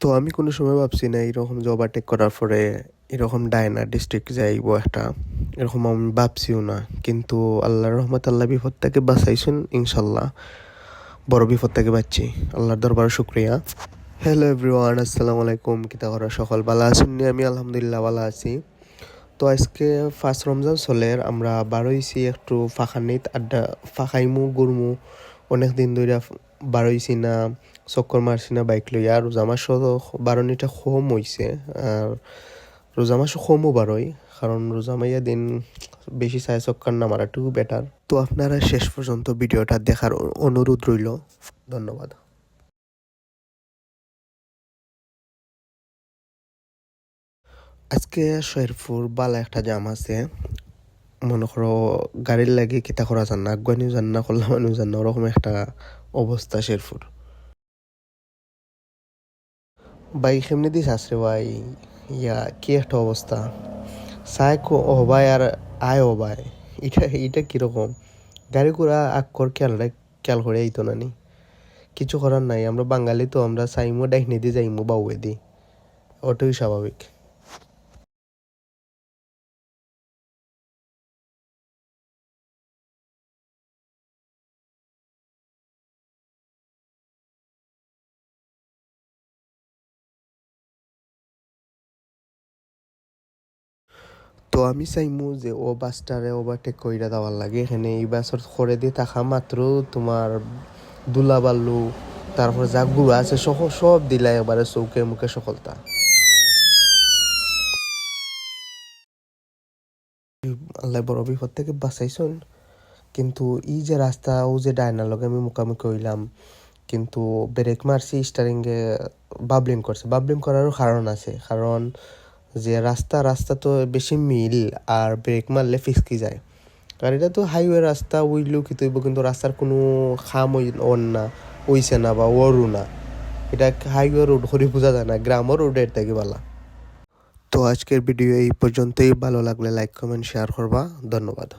তো আমি কোনো সময় ভাবছি না, এরকম জব ওভারটেক করার পরে এরকম ডায়না ডিস্ট্রিক্ট যাইব একটা, এরকম আমি ভাবছিও না। কিন্তু আল্লাহর রহমত আল্লাহ বিপদ থেকে বাঁচাইছেন ইনশাল্লাহ। বড় বিপদ থেকে বাঁচছি। আল্লাহর দরবার শুক্রিয়া। হ্যালো এভরিওয়ান আসসালামু আলাইকুম। কিতা করা সকাল ভালো আছেন নি? আমি আলহামদুলিল্লাহ ভালো আছি। তো আজকে ফার্স্ট রমজান চলের আমরা বারোইছি একটু ফাঁকানিত আড্ডা, ফাঁকাইমু গুরমু অনেক দিন ধরে বারোইছি না চক্কর মারছি না বাইক লইয়া রোজা মাসও বারোনিটা কম হইছে আর রোজা মাসও কমও বারোই কারণ রোজা মাইয়া দিন বেশি চায় চক্কর না মারাটুকু বেটার তো আপনারা শেষ পর্যন্ত ভিডিওটা দেখার অনুরোধ রইল ধন্যবাদ। আজকে শেরপুর বালা একটা জাম আছে। মনে করো গাড়ির লাগে কিতা করা যান না আগুয়ানিও যান না কল্যাণও যান না ওরকম একটা অবস্থা শেরপুর ভাই কেমনি দিস আসরে ভাই ইয়া কি একটা অবস্থা ও ভাই আর আয় ভাই এটা এটা কীরকম গাড়ি ঘোড়া আকর খেয়াল খেয়াল করে এই তো নানি। কিছু করার নাই, আমরা বাঙালি তো আমরা চাইমো ডাইনি দিয়ে যাইমো বাউয়ে দি ওটাই স্বাভাবিক তো আমি চাইমু যে ও বাসটারে ওভারটেক কইরা দেওয়ার লাগে। এখানে এই বাসর করে দিয়ে থাকা মাত্র তোমার দুলা বাল্লু তারপর যা গুড়া আছে, সহ, সব দিলা একবারে চৌকে মুখে সকলতা আল্লাহ বড় বিপদ থেকে বাঁচাইছন। কিন্তু এই যে রাস্তা, ও যে ডায়নার লগে আমি মুখামুখি হইলাম, কিন্তু ব্রেক মারছি, স্টারিংয়ে বাবলিং করছে। বাবলিং করারও কারণ আছে। কারণ যে রাস্তা রাস্তা তো বেশি মিল আর ব্রেক মারলে ফিসকি যায়। আর এটা তো হাইওয়ে রাস্তা উইলেও কি তৈব কিন্তু রাস্তার কোনো খাম ওর না, ওইছে না বা ওরও না। এটা হাইওয়ে রোড হরি বোঝা যায় না গ্রামও রোডের থেকে বালা। তো আজকের ভিডিও এই পর্যন্তই, ভালো লাগলে লাইক কমেন্ট শেয়ার করবা। ধন্যবাদ।